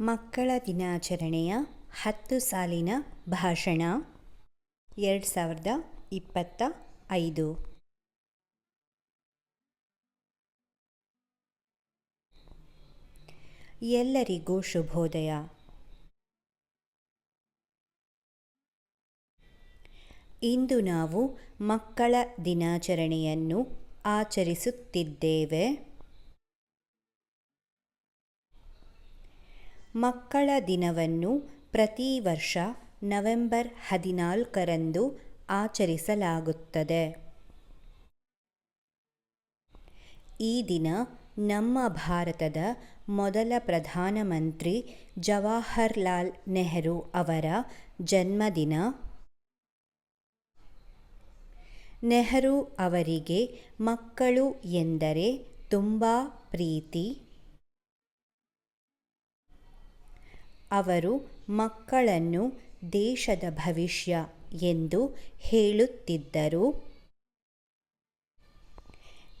ಮಕ್ಕಳ ದಿನಾಚರಣೆಯ ಹತ್ತು ಸಾಲಿನ ಭಾಷಣ, ಎರಡು ಸಾವಿರದ ಇಪ್ಪತ್ತ ಐದು. ಎಲ್ಲರಿಗೂ ಶುಭೋದಯ. ಇಂದು ನಾವು ಮಕ್ಕಳ ದಿನಾಚರಣೆಯನ್ನು ಆಚರಿಸುತ್ತಿದ್ದೇವೆ. ಮಕ್ಕಳ ದಿನವನ್ನು ಪ್ರತಿ ವರ್ಷ ನವೆಂಬರ್ ಹದಿನಾಲ್ಕರಂದು ಆಚರಿಸಲಾಗುತ್ತದೆ. ಈ ದಿನ ನಮ್ಮ ಭಾರತದ ಮೊದಲ ಪ್ರಧಾನಮಂತ್ರಿ ಜವಾಹರ್ಲಾಲ್ ನೆಹರು ಅವರ ಜನ್ಮದಿನ. ನೆಹರು ಅವರಿಗೆ ಮಕ್ಕಳು ಎಂದರೆ ತುಂಬ ಪ್ರೀತಿ. ಅವರು ಮಕ್ಕಳನ್ನು ದೇಶದ ಭವಿಷ್ಯ ಎಂದು ಹೇಳುತ್ತಿದ್ದರು.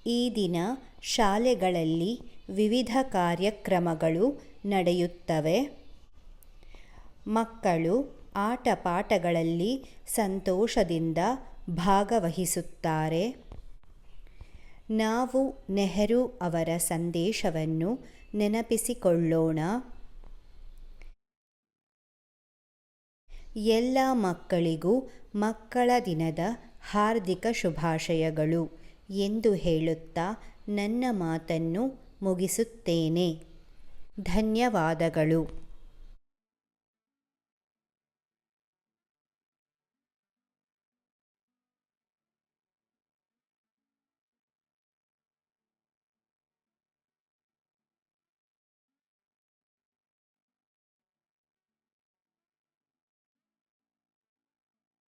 ಈ ದಿನ ಶಾಲೆಗಳಲ್ಲಿ ವಿವಿಧ ಕಾರ್ಯಕ್ರಮಗಳು ನಡೆಯುತ್ತವೆ. ಮಕ್ಕಳು ಆಟ ಪಾಠಗಳಲ್ಲಿ ಸಂತೋಷದಿಂದ ಭಾಗವಹಿಸುತ್ತಾರೆ. ನಾವು ನೆಹರು ಅವರ ಸಂದೇಶವನ್ನು ನೆನಪಿಸಿಕೊಳ್ಳೋಣ. ಎಲ್ಲ ಮಕ್ಕಳಿಗೂ ಮಕ್ಕಳ ದಿನದ ಹಾರ್ದಿಕ ಶುಭಾಶಯಗಳು ಎಂದು ಹೇಳುತ್ತಾ ನನ್ನ ಮಾತನ್ನು ಮುಗಿಸುತ್ತೇನೆ. ಧನ್ಯವಾದಗಳು.